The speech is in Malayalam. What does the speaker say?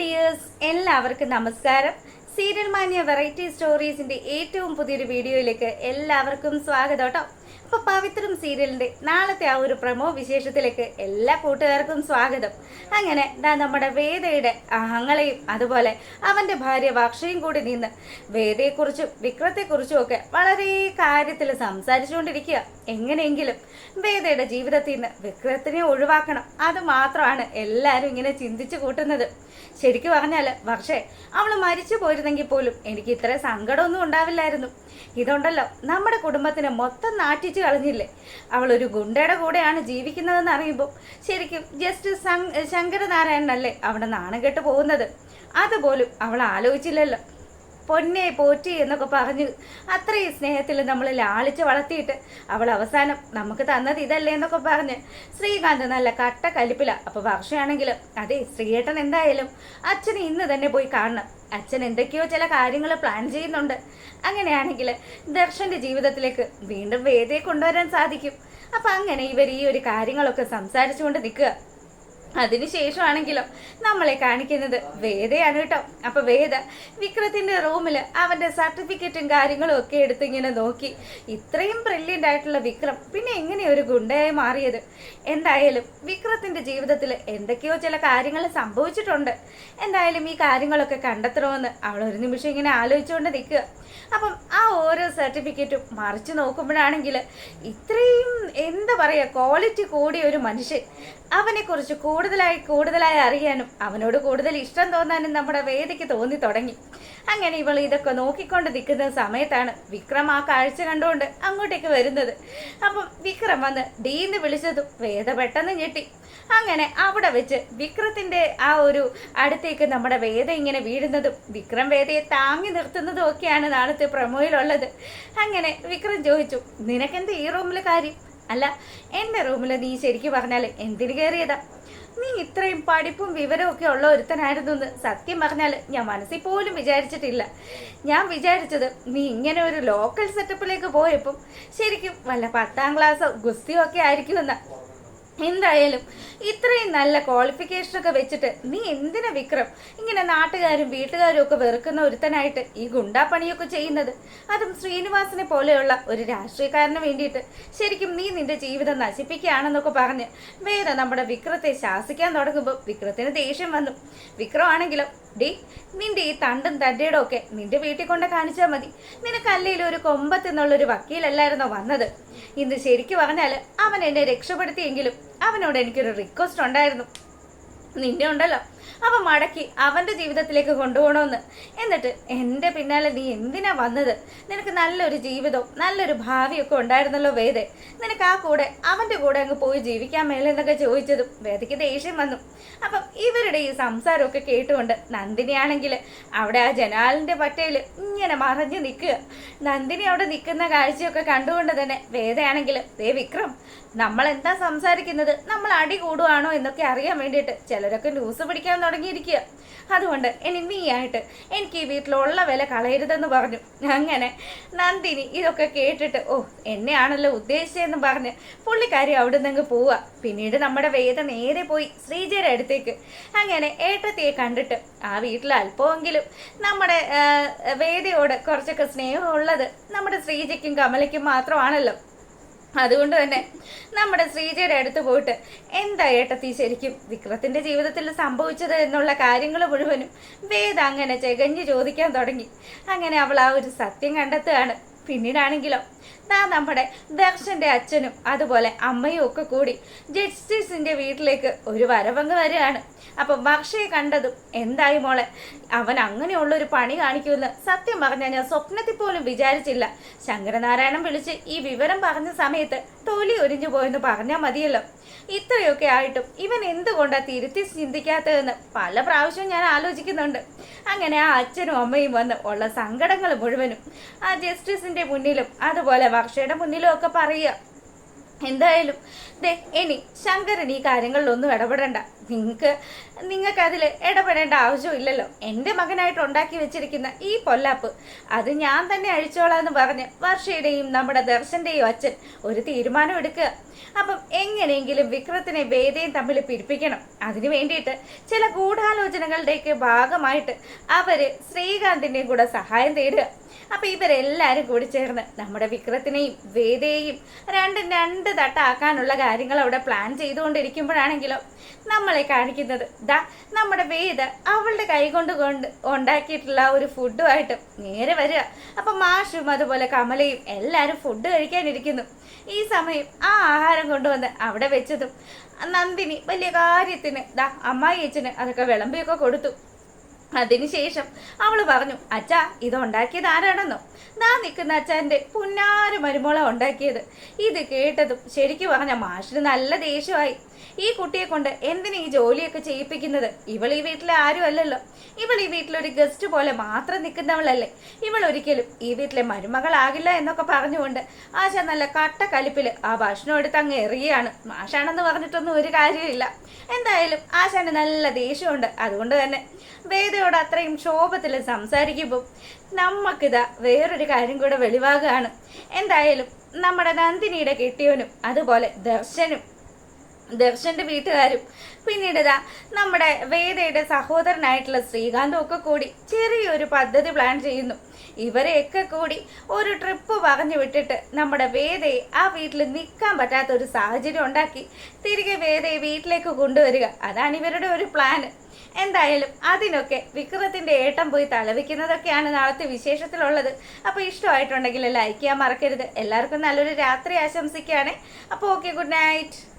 ഡിയേഴ്സ് എല്ലാവർക്കും നമസ്കാരം. സീരിയൽ മാന്യ വെറൈറ്റി സ്റ്റോറീസിന്റെ ഏറ്റവും പുതിയൊരു വീഡിയോയിലേക്ക് എല്ലാവർക്കും സ്വാഗതം കേട്ടോ. അപ്പൊ പവിത്രം സീരിയലിന്റെ നാളത്തെ ആ ഒരു പ്രമോ വിശേഷത്തിലേക്ക് എല്ലാ കൂട്ടുകാർക്കും സ്വാഗതം. അങ്ങനെ ദാ നമ്മുടെ വേദയുടെ അഹങ്ങളെയും അതുപോലെ അവന്റെ ഭാര്യ വാക്ഷയും കൂടി നിന്ന് വേദയെക്കുറിച്ചും വിക്രത്തെക്കുറിച്ചും ഒക്കെ വളരെ കാര്യത്തിൽ സംസാരിച്ചുകൊണ്ടിരിക്കുക. എങ്ങനെയെങ്കിലും വേദയുടെ ജീവിതത്തിൽ നിന്ന് വിക്രത്തിനെ ഒഴിവാക്കണം. അത് മാത്രമാണ് എല്ലാവരും ഇങ്ങനെ ചിന്തിച്ചു കൂട്ടുന്നത്. ശരിക്കും പറഞ്ഞാൽ പക്ഷേ അവൾ മരിച്ചു പോയിരുന്നെങ്കിൽ പോലും എനിക്ക് ഇത്ര സങ്കടമൊന്നും ഉണ്ടാവില്ലായിരുന്നു. ഇതുണ്ടല്ലോ നമ്മുടെ കുടുംബത്തിന് മൊത്തം നാട്ടിച്ചു കളഞ്ഞില്ലേ? അവൾ ഒരു ഗുണ്ടയുടെ കൂടെയാണ് ജീവിക്കുന്നതെന്ന് അറിയുമ്പോൾ ശരിക്കും ജസ്റ്റ് ശങ്കരനാരായണനല്ലേ അവിടെ നാണം കെട്ട് പോകുന്നത്? അതുപോലും അവൾ ആലോചിച്ചില്ലല്ലോ. പൊന്നെ പോറ്റി എന്നൊക്കെ പറഞ്ഞ് അത്രയും സ്നേഹത്തിൽ നമ്മൾ ലാളിച്ച് വളർത്തിയിട്ട് അവൾ അവസാനം നമുക്ക് തന്നത് ഇതല്ലേ എന്നൊക്കെ പറഞ്ഞ്. ശ്രീകാന്ത് നല്ല കട്ട കലിപ്പില. അപ്പോൾ വർഷയാണെങ്കിൽ അതെ ശ്രീയേട്ടൻ എന്തായാലും അച്ഛനെ ഇന്ന് തന്നെ പോയി കാണണം. അച്ഛൻ എന്തൊക്കെയോ ചില കാര്യങ്ങൾ പ്ലാൻ ചെയ്യുന്നുണ്ട്. അങ്ങനെയാണെങ്കിൽ ദർശന്റെ ജീവിതത്തിലേക്ക് വീണ്ടും വേദയെ കൊണ്ടുവരാൻ സാധിക്കും. അപ്പം അങ്ങനെ ഇവർ ഈ ഒരു കാര്യങ്ങളൊക്കെ സംസാരിച്ചുകൊണ്ട് നിൽക്കുക. അതിനുശേഷമാണെങ്കിലോ നമ്മളെ കാണിക്കുന്നത് വേദയാണ് കേട്ടോ. അപ്പൊ വേദ വിക്രത്തിന്റെ റൂമിൽ അവന്റെ സർട്ടിഫിക്കറ്റും കാര്യങ്ങളും ഒക്കെ എടുത്ത് ഇങ്ങനെ നോക്കി. ഇത്രയും ബ്രില്യന്റ് ആയിട്ടുള്ള വിക്രം പിന്നെ എങ്ങനെ ഒരു ഗുണ്ടയായി മാറിയത്? എന്തായാലും വിക്രത്തിന്റെ ജീവിതത്തിൽ എന്തൊക്കെയോ ചില കാര്യങ്ങൾ സംഭവിച്ചിട്ടുണ്ട്. എന്തായാലും ഈ കാര്യങ്ങളൊക്കെ കണ്ടെത്തണമെന്ന് അവൾ ഒരു നിമിഷം ഇങ്ങനെ ആലോചിച്ചുകൊണ്ട് നിൽക്കുക. അപ്പം ആ ഓരോ സർട്ടിഫിക്കറ്റും മറിച്ച് നോക്കുമ്പോഴാണെങ്കിൽ ഇത്രയും എന്താ പറയുക ക്വാളിറ്റി കൂടിയ ഒരു മനുഷ്യൻ അവനെക്കുറിച്ച് കൂടുതലായി കൂടുതലായി അറിയാനും അവനോട് കൂടുതൽ ഇഷ്ടം തോന്നാനും നമ്മുടെ വേദിക്ക് തോന്നി തുടങ്ങി. അങ്ങനെ ഇവൾ ഇതൊക്കെ നോക്കിക്കൊണ്ട് നിൽക്കുന്ന സമയത്താണ് വിക്രം ആ കാഴ്ച കണ്ടുകൊണ്ട് അങ്ങോട്ടേക്ക് വരുന്നത്. അപ്പം വിക്രം വന്ന് ഡീന്ന് വിളിച്ചതും വേദ പെട്ടെന്ന് ഞെട്ടി. അങ്ങനെ അവിടെ വെച്ച് വിക്രത്തിന്റെ ആ ഒരു അടുത്തേക്ക് നമ്മുടെ വേദ ഇങ്ങനെ വീഴുന്നതും വിക്രം വേദയെ താങ്ങി നിർത്തുന്നതും ഒക്കെയാണ് നാളത്തെ പ്രമോയിലുള്ളത്. അങ്ങനെ വിക്രം ചോദിച്ചു നിനക്കെന്ത് ഈ റൂമിൽ കാര്യം? അല്ല എന്റെ റൂമിൽ നീ ശരിക്കും പറഞ്ഞാൽ എന്തിന് കയറിയതാ നീ ഇത്രയും പഠിപ്പും വിവരവും ഒക്കെ ഉള്ള ഒരുത്തനായിരുന്നു എന്ന് സത്യം പറഞ്ഞാൽ ഞാൻ മനസ്സിൽ പോലും വിചാരിച്ചിട്ടില്ല. ഞാൻ വിചാരിച്ചത് നീ ഇങ്ങനെ ഒരു ലോക്കൽ സെറ്റപ്പിലേക്ക് പോയപ്പം ശരിക്കും വല്ല പത്താം ക്ലാസ്സോ ഗുസ്തിയോ ഒക്കെ ആയിരിക്കുമെന്ന. എന്തായാലും ഇത്രയും നല്ല ക്വാളിഫിക്കേഷൻ ഒക്കെ വെച്ചിട്ട് നീ എന്തിനാ വിക്രം? ഇങ്ങനെ നാട്ടുകാരും വീട്ടുകാരും ഒക്കെ വെറുക്കുന്ന ഒരുത്തനായിട്ട് ഈ ഗുണ്ടാപ്പണിയൊക്കെ ചെയ്യുന്നത്? അതും ശ്രീനിവാസിനെ പോലെയുള്ള ഒരു രാഷ്ട്രീയക്കാരന് വേണ്ടിയിട്ട് ശരിക്കും നീ നിന്റെ ജീവിതം നശിപ്പിക്കുകയാണെന്നൊക്കെ പറഞ്ഞ് വേദ നമ്മുടെ വിക്രത്തെ ശാസിക്കാൻ തുടങ്ങുമ്പോൾ വിക്രത്തിന് ദേഷ്യം വന്നു. വിക്രം ആണെങ്കിലും ഡി നിന്റെ ഈ തണ്ടും തന്റെയുടെ ഒക്കെ നിന്റെ വീട്ടിൽ കൊണ്ട് കാണിച്ചാൽ മതി. നിനക്ക് അല്ലേലും ഒരു കൊമ്പത്തെന്നുള്ളൊരു വക്കീലല്ലായിരുന്നോ വന്നത്? ഇന്ന് ശരിക്ക് പറഞ്ഞാൽ അവൻ എന്നെ രക്ഷപ്പെടുത്തിയെങ്കിലും അവനോട് എനിക്കൊരു റിക്വസ്റ്റ് ഉണ്ടായിരുന്നു. നിന്നെ ഉണ്ടല്ലോ. അവൻ മടക്കി അവന്റെ ജീവിതത്തിലേക്ക് കൊണ്ടുപോകണമെന്ന്. എന്നിട്ട് എന്റെ പിന്നാലെ നീ എന്തിനാ വന്നത്? നിനക്ക് നല്ലൊരു ജീവിതവും നല്ലൊരു ഭാവിയൊക്കെ ഉണ്ടായിരുന്നല്ലോ വേദെ. നിനക്ക് ആ കൂടെ അവന്റെ കൂടെ അങ്ങ് പോയി ജീവിക്കാൻ മേലെന്നൊക്കെ ചോദിച്ചതും വേദയ്ക്ക് ദേഷ്യം വന്നു. അപ്പം ഇവരുടെ ഈ സംസാരമൊക്കെ കേട്ടുകൊണ്ട് നന്ദിനിയാണെങ്കിൽ അവിടെ ആ ജനാലിന്റെ പട്ടയിൽ ഇങ്ങനെ മറഞ്ഞു നിൽക്കുക. നന്ദിനി അവിടെ നിൽക്കുന്ന കാഴ്ചയൊക്കെ കണ്ടുകൊണ്ട് തന്നെ വേദയാണെങ്കിൽ ദേ വിക്രം നമ്മൾ എന്താ സംസാരിക്കുന്നത്? നമ്മൾ അടി കൂടുവാണോ എന്നൊക്കെ അറിയാൻ വേണ്ടിയിട്ട് ചിലരൊക്കെ ന്യൂസ് പിടിക്കാൻ തുടങ്ങിയിരിക്കുക. അതുകൊണ്ട് ഇനി നീയായിട്ട് എനിക്ക് ഈ വീട്ടിലുള്ള വില കളയരുതെന്ന് പറഞ്ഞു. അങ്ങനെ നന്ദിനി ഇതൊക്കെ കേട്ടിട്ട് ഓ എന്നെയാണല്ലോ ഉദ്ദേശിച്ചതെന്ന് പറഞ്ഞ് പുള്ളിക്കാരി അവിടെ നിന്ന് പോവുക. പിന്നീട് നമ്മുടെ വേദ നേരെ പോയി ശ്രീജയുടെ അടുത്തേക്ക്. അങ്ങനെ ഏട്ടത്തിയെ കണ്ടിട്ട് ആ വീട്ടിൽ അല്പമെങ്കിലും നമ്മുടെ വേദയോട് കുറച്ചൊക്കെ സ്നേഹമുള്ളത് നമ്മുടെ ശ്രീജയ്ക്കും കമലയ്ക്കും മാത്രമാണല്ലോ. അതുകൊണ്ട് തന്നെ നമ്മുടെ ശ്രീജയുടെ അടുത്ത് പോയിട്ട് എന്താ ഏട്ടത്തി ശരിക്കും വിക്രത്തിന്റെ ജീവിതത്തിൽ സംഭവിച്ചത് എന്നുള്ള കാര്യങ്ങൾ മുഴുവനും വേദ അങ്ങനെ ചെകഞ്ഞു ചോദിക്കാൻ തുടങ്ങി. അങ്ങനെ അവൾ ആ ഒരു സത്യം കണ്ടെത്തുകയാണ്. പിന്നീടാണെങ്കിലോ? നാ നമ്മുടെ ദർശന്റെ അച്ഛനും അതുപോലെ അമ്മയും ഒക്കെ കൂടി ജസ്റ്റിസിന്റെ വീട്ടിലേക്ക് ഒരു വരവങ്ങ് വരികയാണ്. അപ്പം വർഷയെ കണ്ടതും എന്തായി മോളെ? അവൻ അങ്ങനെയുള്ള ഒരു പണി കാണിക്കുമെന്ന് സത്യം പറഞ്ഞാൽ ഞാൻ സ്വപ്നത്തിൽ പോലും വിചാരിച്ചില്ല. ശങ്കരനാരായണൻ വിളിച്ച് ഈ വിവരം പറഞ്ഞ സമയത്ത് തൊലി ഒരിഞ്ഞു പോയെന്ന് പറഞ്ഞാൽ മതിയല്ലോ. ഇത്രയൊക്കെ ആയിട്ടും ഇവൻ എന്തുകൊണ്ടാ തിരുത്തി ചിന്തിക്കാത്തതെന്ന് പല പ്രാവശ്യവും ഞാൻ ആലോചിക്കുന്നുണ്ട്. അങ്ങനെ ആ അച്ഛനും അമ്മയും വന്ന് ഉള്ള സങ്കടങ്ങൾ മുഴുവനും ആ ജസ്റ്റിസിന്റെ മുന്നിലും അതുപോലെ വർഷയുടെ മുന്നിലും ഒക്കെ പറയുക. എന്തായാലും ദേ ഇനി ശങ്കരൻ ഈ കാര്യങ്ങളിലൊന്നും ഇടപെടണ്ട. നിങ്ങൾക്ക് നിങ്ങൾക്ക് അതിൽ ഇടപെടേണ്ട ആവശ്യമില്ലല്ലോ. എന്റെ മകനായിട്ട് ഉണ്ടാക്കി വെച്ചിരിക്കുന്ന ഈ പൊല്ലാപ്പ് അത് ഞാൻ തന്നെ അഴിച്ചോളാന്ന് പറഞ്ഞ് വർഷയുടെയും നമ്മുടെ ദർശന്റെയും അച്ഛൻ ഒരു തീരുമാനം എടുക്കുക. അപ്പം എങ്ങനെയെങ്കിലും വിക്രത്തിനെ വേദയും തമ്മിൽ പിരിപ്പിക്കണം അതിനു വേണ്ടിയിട്ട് ചില ഗൂഢാലോചനകളുടെയൊക്കെ ഭാഗമായിട്ട് അവർ ശ്രീകാന്തിന്റെയും കൂടെ സഹായം തേടുക. അപ്പൊ ഇവരെല്ലാരും കൂടി ചേർന്ന് നമ്മുടെ വിക്രത്തിനെയും വേദയെയും രണ്ടും രണ്ട് തട്ടാക്കാനുള്ള കാര്യങ്ങൾ അവിടെ പ്ലാൻ ചെയ്തുകൊണ്ടിരിക്കുമ്പോഴാണെങ്കിലോ നമ്മളെ കാണിക്കുന്നത്. ദാ നമ്മുടെ വേദ അവളുടെ കൈ കൊണ്ട് ഉണ്ടാക്കിയിട്ടുള്ള ഒരു ഫുഡുമായിട്ട് നേരെ വരിക. അപ്പൊ മാഷും അതുപോലെ കമലയും എല്ലാരും ഫുഡ് കഴിക്കാനിരിക്കുന്നു. ഈ സമയം ആ ആഹാരം കൊണ്ടുവന്ന് അവിടെ വെച്ചതും നന്ദിനി വലിയ കാര്യത്തിന് ദാ അമ്മായി അച്ഛന് അതൊക്കെ വിളമ്പിയൊക്കെ കൊടുത്തു. അതിനുശേഷം അവൾ പറഞ്ഞു അച്ഛാ ഇത് ഉണ്ടാക്കിയത് ആരാണെന്നോ? നാ നിൽക്കുന്ന അച്ഛന്റെ പുന്നാര മരുമോള ഉണ്ടാക്കിയത്. ഇത് കേട്ടതും ശരിക്കും പറഞ്ഞ മാഷിന് നല്ല ദേഷ്യമായി. ഈ കുട്ടിയെ കൊണ്ട് എന്തിനാ ഈ ജോലിയൊക്കെ ചെയ്യിപ്പിക്കുന്നത്? ഇവൾ ഈ വീട്ടിലെ ആരും അല്ലല്ലോ. ഇവൾ ഈ വീട്ടിലൊരു ഗസ്റ്റ് പോലെ മാത്രം നിൽക്കുന്നവളല്ലേ. ഇവൾ ഒരിക്കലും ഈ വീട്ടിലെ മരുമകളാകില്ല എന്നൊക്കെ പറഞ്ഞുകൊണ്ട് ആശ നല്ല കട്ട കലിപ്പിൽ ആ ഭക്ഷണം എടുത്ത് അങ്ങ് എറിയാണ് മാഷാണെന്ന് പറഞ്ഞിട്ടൊന്നും ഒരു കാര്യമില്ല എന്തായാലും ആശാന് നല്ല ദേഷ്യമുണ്ട്. അതുകൊണ്ട് തന്നെ വേദയോട് അത്രയും ക്ഷോഭത്തിൽ സംസാരിക്കുമ്പോൾ നമുക്കിതാ വേറൊരു കാര്യം കൂടെ വെളിവാകുകയാണ് എന്തായാലും നമ്മുടെ നന്ദിനിയുടെ കെട്ടിയവനും അതുപോലെ ദർശനും ദർശന്റെ വീട്ടുകാരും. പിന്നീട് ഇതാ നമ്മുടെ വേദയുടെ സഹോദരനായിട്ടുള്ള ശ്രീകാന്തും ഒക്കെ കൂടി ചെറിയൊരു പദ്ധതി പ്ലാൻ ചെയ്യുന്നു. ഇവരെയൊക്കെ കൂടി ഒരു ട്രിപ്പ് പറഞ്ഞു വിട്ടിട്ട് നമ്മുടെ വേദയെ ആ വീട്ടിൽ നിൽക്കാൻ പറ്റാത്ത ഒരു സാഹചര്യം ഉണ്ടാക്കി തിരികെ വേദയെ വീട്ടിലേക്ക് കൊണ്ടുവരിക. അതാണ് ഇവരുടെ ഒരു പ്ലാന് എന്തായാലും അതിനൊക്കെ വിക്രത്തിന്റെ ഏട്ടം പോയി തലവിക്കുന്നതൊക്കെയാണ് നാളത്തെ വിശേഷത്തിലുള്ളത്. അപ്പോൾ ഇഷ്ടമായിട്ടുണ്ടെങ്കിൽ ലൈക്ക് ചെയ്യാൻ മറക്കരുത്. എല്ലാവർക്കും നല്ലൊരു രാത്രി ആശംസിക്കുകയാണ്. അപ്പോൾ ഓക്കെ ഗുഡ് നൈറ്റ്